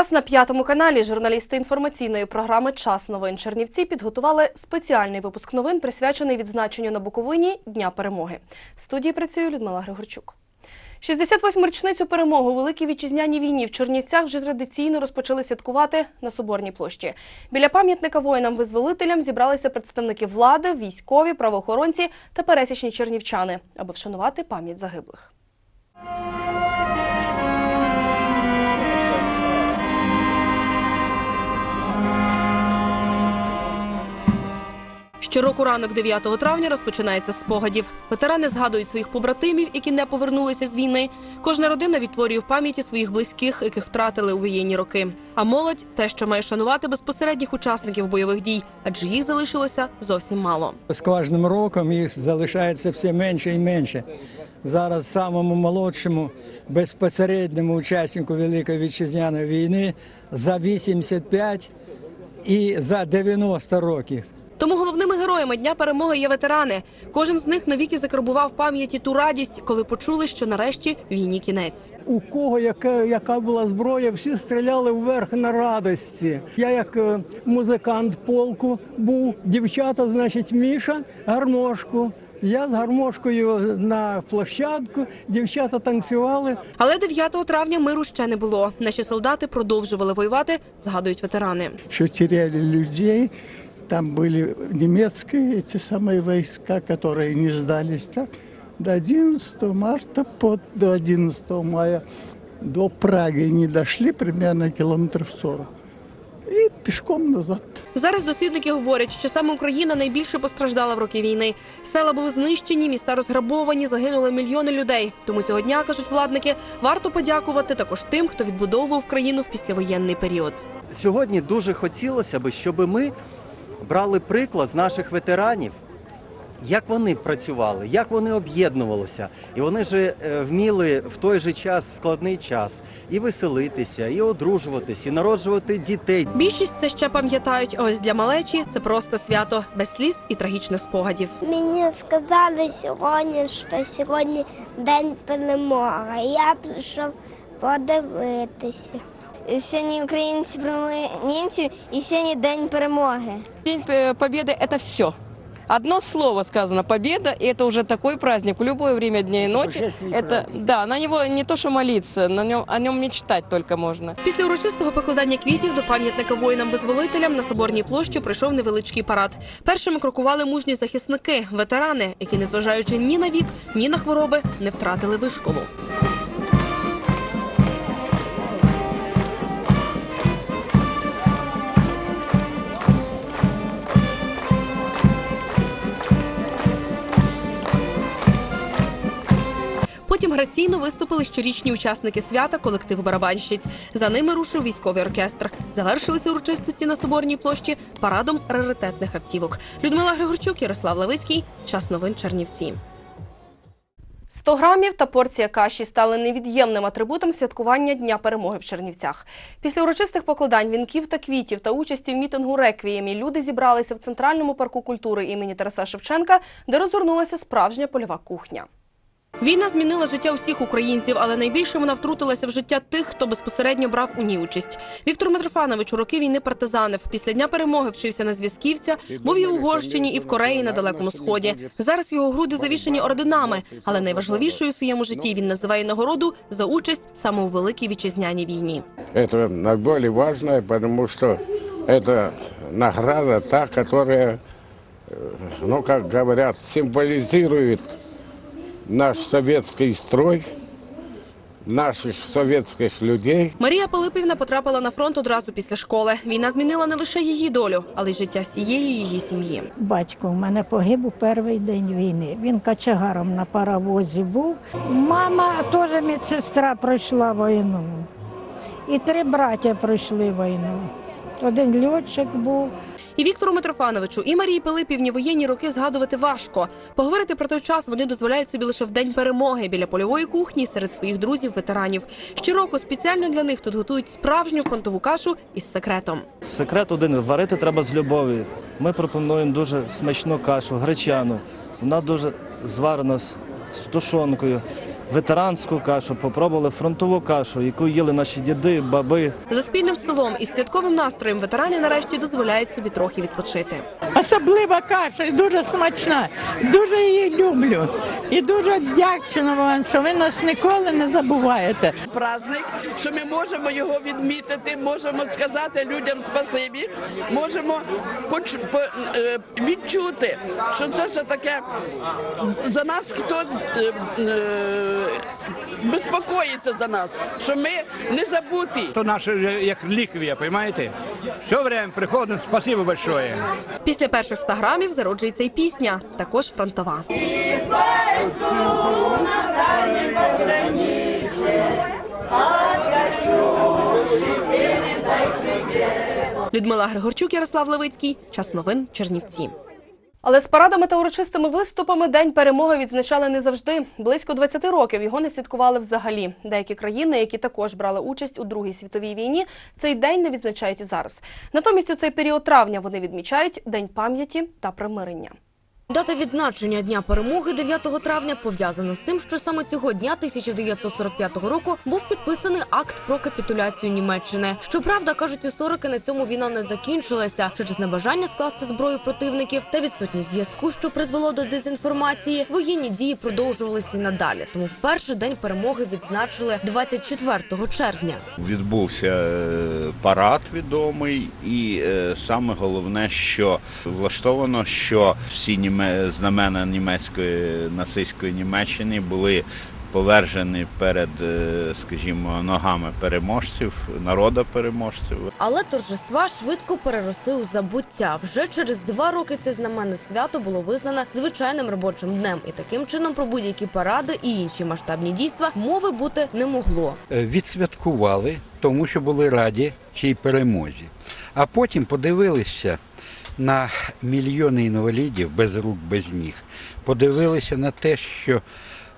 Вас на п'ятому каналі. Журналісти інформаційної програми Час новин Чернівці підготували спеціальний випуск новин, присвячений відзначенню на Буковині Дня перемоги. В студії працює Людмила Григорчук. 68-му річницю перемоги у Великій вітчизняній війні в Чернівцях вже традиційно розпочали святкувати на Соборній площі. Біля пам'ятника воїнам-визволителям зібралися представники влади, військові, правоохоронці та пересічні чернівчани, аби вшанувати пам'ять загиблих. Щороку ранок 9 травня розпочинається з спогадів. Ветерани згадують своїх побратимів, які не повернулися з війни. Кожна родина відтворює в пам'яті своїх близьких, яких втратили у воєнні роки. А молодь те, що має шанувати безпосередніх учасників бойових дій, адже їх залишилося зовсім мало. З кожним роком їх залишається все менше і менше. Зараз самому молодшому безпосередньому учаснику Великої вітчизняної війни за 85 і за 90 років. Тому головними героями дня перемоги є ветерани. Кожен з них навіки закарбував в пам'яті ту радість, коли почули, що нарешті війні кінець. У кого яка, яка була зброя, всі стріляли вверх на радості. Я як е, музикант полку був, дівчата, значить, Міша, гармошку. Я з гармошкою на площадку, дівчата танцювали. Але 9 травня миру ще не було. Наші солдати продовжували воювати, згадують ветерани. что теряли людей. Там были немецкие эти самые войска, которые не сдались. Так, до 11 марта, под, до 11 мая до Праги не дошли примерно километров 40. И пешком назад. Зараз дослідники говорять, що саме Україна найбільше постраждала в роки війни. Села були знищені, міста розграбовані, загинули мільйони людей. Тому цього дня кажуть владники, варто подякувати також тим, хто відбудовував країну в післявоєнний період. Сьогодні дуже хотілося б, щоб ми брали приклад з наших ветеранів, як вони працювали, як вони об'єднувалися. І вони ж е, вміли в той же час, складний час, і веселитися, і одружуватись, і народжувати дітей. Більшість це ще пам'ятають. а Ось для малечі це просто свято, без сліз і трагічних спогадів. Мені сказали сьогодні, що сьогодні день перемоги. Я прийшов подивитися Сьогодні українці прийняли німців і сьогодні день перемоги. День э, Победы – это все. Одно слово сказано «победа», и это уже такой праздник в любое время дня и ночи. Это, да, на него не то что молиться, на нем, о нем мечтать только можно. Після урочистого покладання квітів до пам'ятника воїнам-визволителям на соборній площі пройшов невеличкий парад. Першими крокували мужні захисники, ветерани, які, незважаючи ні на вік, ні на хвороби, не втратили вишколу. Граційно виступили щорічні учасники свята, колектив барабанщиць. За ними рушив військовий оркестр. Завершилися урочистості на соборній площі парадом раритетних автівок. Людмила Григорчук, Ярослав Левицький. Час новин Чернівці. 100 грамів та порція каші стали невід'ємним атрибутом святкування Дня перемоги в Чернівцях. Після урочистих покладань вінків та квітів та участі в мітингу «Реквіємі» люди зібралися в Центральному парку культури імені Тараса Шевченка, де розгорнулася справжня польова кухня. Війна змінила життя усіх українців, але найбільше вона втрутилася в життя тих, хто безпосередньо брав у ній участь. Віктор Митрофанович у роки війни партизанив. Після дня перемоги вчився на зв'язківця, був і в Угорщині, і в Кореї на далекому сході. Зараз його груди завішені орденами, але найважливішою в своєму житті він називає нагороду за участь саме у великій вітчизняній війні. Это наиболее важное, потому что это награда та, которая, э, ну, как говорят, символизирует наш советский строй, наших советских людей. Марія Пилипівна потрапила на фронт одразу після школи. Війна змінила не лише її долю, але й життя всієї її сім'ї. Батько в мене погиб у перший день війни. Він качагаром на паровозі був. Мама теж медсестра пройшла війну. І три браття пройшли війну. Один льотчик був. І Віктору Митрофановичу, і Марії Пилипівні воєнні роки згадувати важко. Поговорити про той час вони дозволяють собі лише в день перемоги біля польової кухні серед своїх друзів-ветеранів. Щороку спеціально для них тут готують справжню фронтову кашу із секретом. Секрет один варити треба з любов'ю. Ми пропонуємо дуже смачну кашу, гречану. Вона дуже зварена з тушонкою. Ветеранську кашу, попробували фронтову кашу, яку їли наші діди, баби. За спільним столом із святковим настроєм ветерани нарешті дозволяють собі трохи відпочити. Особлива каша і дуже смачна. Дуже її люблю. І дуже вдячна вам, що ви нас ніколи не забуваєте. праздник, що ми можемо його відмітити, можемо сказати людям спасибі, можемо поч- по- е, відчути, що це все таке за нас хтось е, е, безпокоїться за нас, що ми не забуті. То наше як реліквія, понимаете? Все время приходим, спасибо большое. Після перших 100 грамів зароджується і пісня, також фронтова. Людмила Григорчук, Ярослав Левицький. Час новин Чернівці. Але з парадами та урочистими виступами День перемоги відзначали не завжди. Близько 20 років його не святкували взагалі. Деякі країни, які також брали участь у Другій світовій війні, цей день не відзначають і зараз. Натомість у цей період травня вони відмічають День пам'яті та примирення. Дата відзначення Дня перемоги 9 травня пов'язана з тим, що саме цього дня 1945 року був підписаний акт про капітуляцію Німеччини. Щоправда, кажуть історики, на цьому війна не закінчилася через небажання скласти зброю противників та відсутність зв'язку, що призвело до дезінформації. Воєнні дії продовжувалися і надалі. Тому вперше день перемоги відзначили 24 червня. Відбувся е, парад відомий, і е, саме головне, що влаштовано, що всі німе- знамена німецької нацистської Німеччини були повержені перед, е, скажімо, ногами переможців, народа переможців. Але торжества швидко переросли у забуття. Вже через два роки це знаменне свято було визнано звичайним робочим днем, і таким чином про будь-які паради і інші масштабні дійства мови бути не могло. Е, відсвяткували, тому що були раді цій перемозі. А потім подивилися на мільйони інвалідів без рук, без ніг. Подивилися на те, що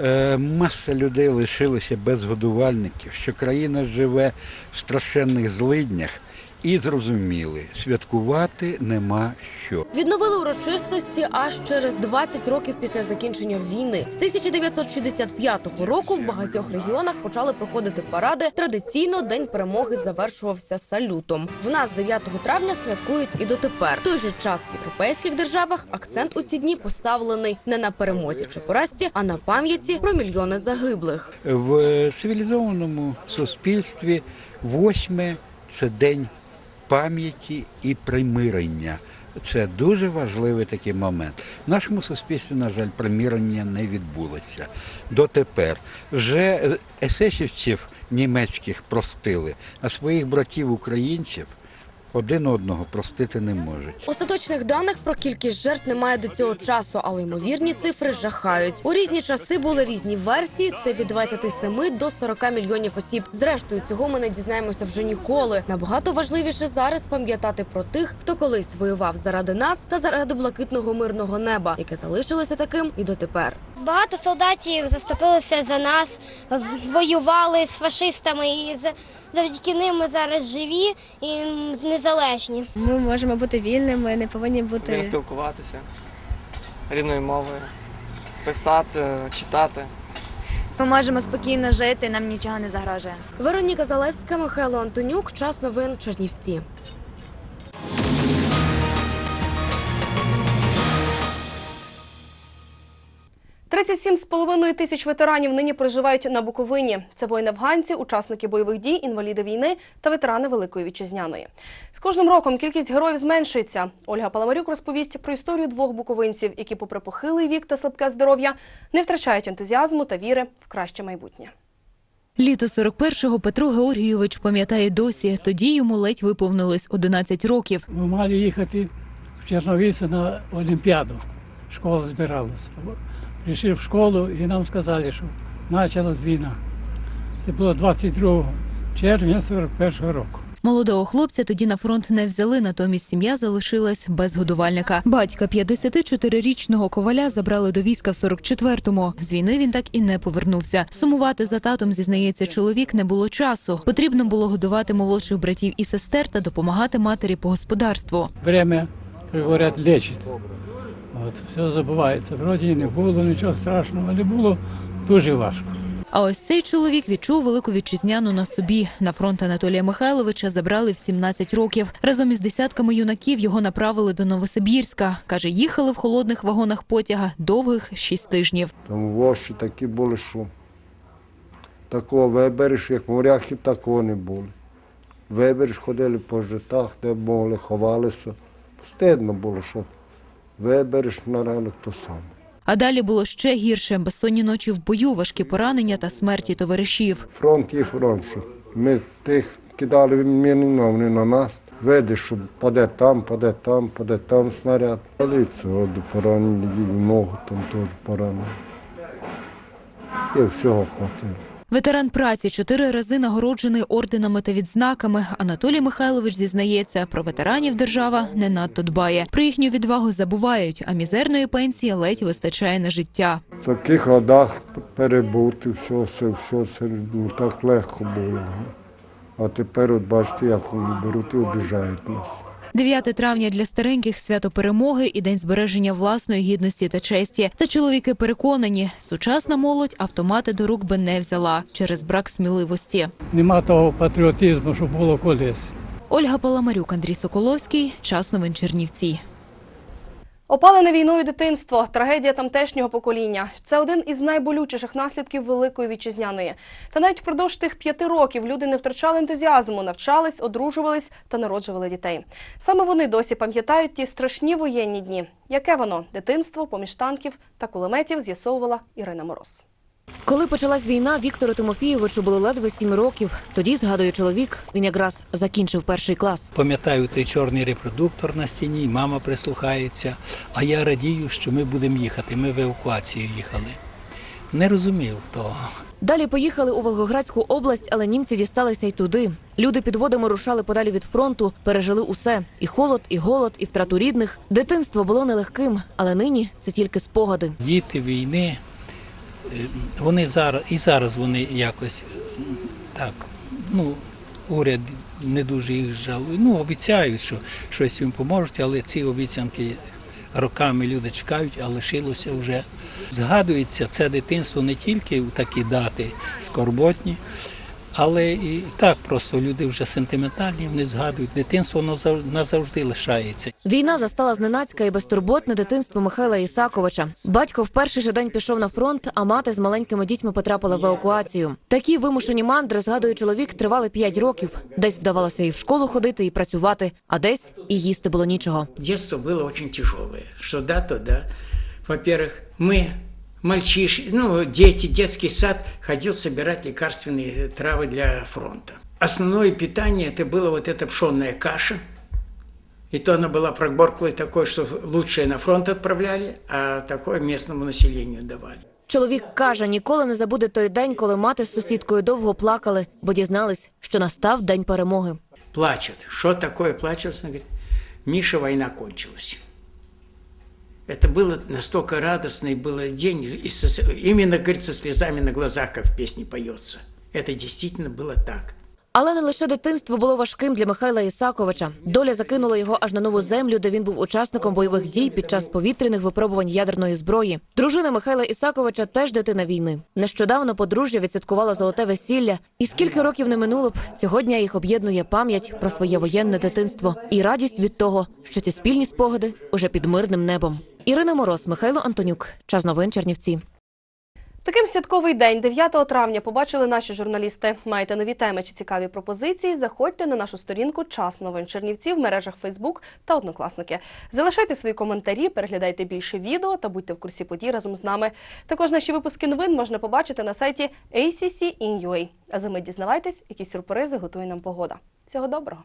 е, маса людей лишилася без годувальників, що країна живе в страшенних злиднях, і зрозуміли, святкувати нема що. Відновили урочистості аж через 20 років після закінчення війни. З 1965 року в багатьох регіонах почали проходити паради. Традиційно день перемоги завершувався салютом. В нас 9 травня святкують і дотепер. В той же час в європейських державах акцент у ці дні поставлений не на перемозі чи поразці, а на пам'яті про мільйони загиблих. В цивілізованому суспільстві восьме це день пам'яті і примирення. Це дуже важливий такий момент. В нашому суспільстві, на жаль, примирення не відбулося дотепер. Вже е, есесівців німецьких простили, а своїх братів українців один одного простити не можуть. Остаточних даних про кількість жертв немає до цього часу, але ймовірні цифри жахають. У різні часи були різні версії. Це від 27 до 40 мільйонів осіб. Зрештою, цього ми не дізнаємося вже ніколи. Набагато важливіше зараз пам'ятати про тих, хто колись воював заради нас та заради блакитного мирного неба, яке залишилося таким і дотепер. Багато солдатів заступилися за нас, воювали з фашистами, і за- завдяки ним ми зараз живі і незалежні. Ми можемо бути вільними, не повинні бути. спілкуватися рідною мовою, писати, читати. Ми можемо спокійно жити, нам нічого не загрожує. Вероніка Залевська, Михайло Антонюк. Час новин Чернівці. Тридцять з половиною тисяч ветеранів нині проживають на Буковині. Це воїни-афганці, учасники бойових дій, інваліди війни та ветерани Великої Вітчизняної. З кожним роком кількість героїв зменшується. Ольга Паламарюк розповість про історію двох буковинців, які, попри похилий вік та слабке здоров'я, не втрачають ентузіазму та віри в краще майбутнє. Літо 41-го Петро Георгійович пам'ятає досі. Тоді йому ледь виповнилось 11 років. Ми мали їхати в Черновіці на Олімпіаду. Школа збиралася. Прийшли в школу і нам сказали, що почалась війна. Це було 22 червня 41 року. Молодого хлопця тоді на фронт не взяли, натомість сім'я залишилась без годувальника. Батька 54-річного коваля забрали до війська в 44-му. З війни він так і не повернувся. Сумувати за татом, зізнається чоловік, не було часу. Потрібно було годувати молодших братів і сестер та допомагати матері по господарству. Время, як говорять, лечить. От, все забувається. Вроді не було нічого страшного, але було дуже важко. А ось цей чоловік відчув велику вітчизняну на собі. На фронт Анатолія Михайловича забрали в 17 років. Разом із десятками юнаків його направили до Новосибірська. Каже, їхали в холодних вагонах потяга довгих шість тижнів. Там воші такі були, що такого вибереш, як моряхів, такого не було. Вибереш, ходили по житах, де могли, ховалися. Стидно було, що вибереш на ранок то саме. А далі було ще гірше: безсонні ночі в бою, важкі поранення та смерті товаришів. Фронт є фронт, що ми тих кидали міни, на нас. Видиш, що паде там, паде там, паде там снаряд. Але цього до поранення, і ногу там теж поранення. І всього хватило. Ветеран праці чотири рази нагороджений орденами та відзнаками. Анатолій Михайлович зізнається, про ветеранів держава не надто дбає. Про їхню відвагу забувають, а мізерної пенсії ледь вистачає на життя. В таких годах перебути, все, все, все, все ну, так легко було. А тепер от бачите, як вони беруть і обіжають нас. 9 травня для стареньких свято перемоги і день збереження власної гідності та честі. Та чоловіки переконані, сучасна молодь автомати до рук би не взяла через брак сміливості. Нема того патріотизму, що було колись. Ольга Паламарюк, Андрій Соколовський. Час новин Чернівці. Опалене війною дитинство, трагедія тамтешнього покоління. Це один із найболючіших наслідків Великої вітчизняної. Та навіть впродовж тих п'яти років люди не втрачали ентузіазму, навчались, одружувались та народжували дітей. Саме вони досі пам'ятають ті страшні воєнні дні. Яке воно дитинство поміж танків та кулеметів з'ясовувала Ірина Мороз. Коли почалась війна, Віктору Тимофійовичу було ледве сім років. Тоді, згадує чоловік, він якраз закінчив перший клас. Пам'ятаю той чорний репродуктор на стіні, мама прислухається. А я радію, що ми будемо їхати. Ми в евакуацію їхали. Не розумів того. Далі поїхали у Волгоградську область, але німці дісталися й туди. Люди підводами рушали подалі від фронту, пережили усе: і холод, і голод, і втрату рідних. Дитинство було нелегким, але нині це тільки спогади. Діти війни, вони зараз і зараз вони якось е, так, ну, уряд не дуже їх жалує. Ну, обіцяють, що щось їм поможуть, але ці обіцянки роками люди чекають, а лишилося вже. Згадується це дитинство не тільки в такі дати скорботні, але і так просто люди вже сентиментальні, вони згадують. Дитинство воно зав- назавжди лишається. Війна застала зненацька і безтурботне дитинство Михайла Ісаковича. Батько в перший же день пішов на фронт, а мати з маленькими дітьми потрапила в евакуацію. Такі вимушені мандри, згадує чоловік, тривали п'ять років. Десь вдавалося і в школу ходити, і працювати, а десь і їсти було нічого. Детство было очень тяжелое. Что да, то да. Во-первых, мы, мальчиш, ну, дети, детский сад, ходил собирать лекарственные травы для фронта. Основное питание это было вот эта пшенная каша. И то она была проборклой такой, что лучшее на фронт отправляли, а такое местному населению давали. Чоловік каже, ніколи не забуде той день, коли мати з сусідкою довго плакали, бо дізнались, що настав день перемоги. Плачут. Что такое плачут? Он говорит, Миша, война кончилась. Это было настолько радостный был день, и со- именно, говорит, со слезами на глазах, как в песне поется. Это действительно было так. Але не лише дитинство було важким для Михайла Ісаковича. Доля закинула його аж на нову землю, де він був учасником бойових дій під час повітряних випробувань ядерної зброї. Дружина Михайла Ісаковича теж дитина війни. Нещодавно подружжя відсвяткувало золоте весілля. І скільки років не минуло б, цього дня їх об'єднує пам'ять про своє воєнне дитинство і радість від того, що ці спільні спогади уже під мирним небом. Ірина Мороз, Михайло Антонюк. Час новин Чернівці. Таким святковий день 9 травня побачили наші журналісти. Маєте нові теми чи цікаві пропозиції? Заходьте на нашу сторінку Час новин Чернівці в мережах Фейсбук та Однокласники. Залишайте свої коментарі, переглядайте більше відео та будьте в курсі подій разом з нами. Також наші випуски новин можна побачити на сайті ACC.in.ua. А за мить дізнавайтесь, які сюрпризи готує нам погода. Всього доброго!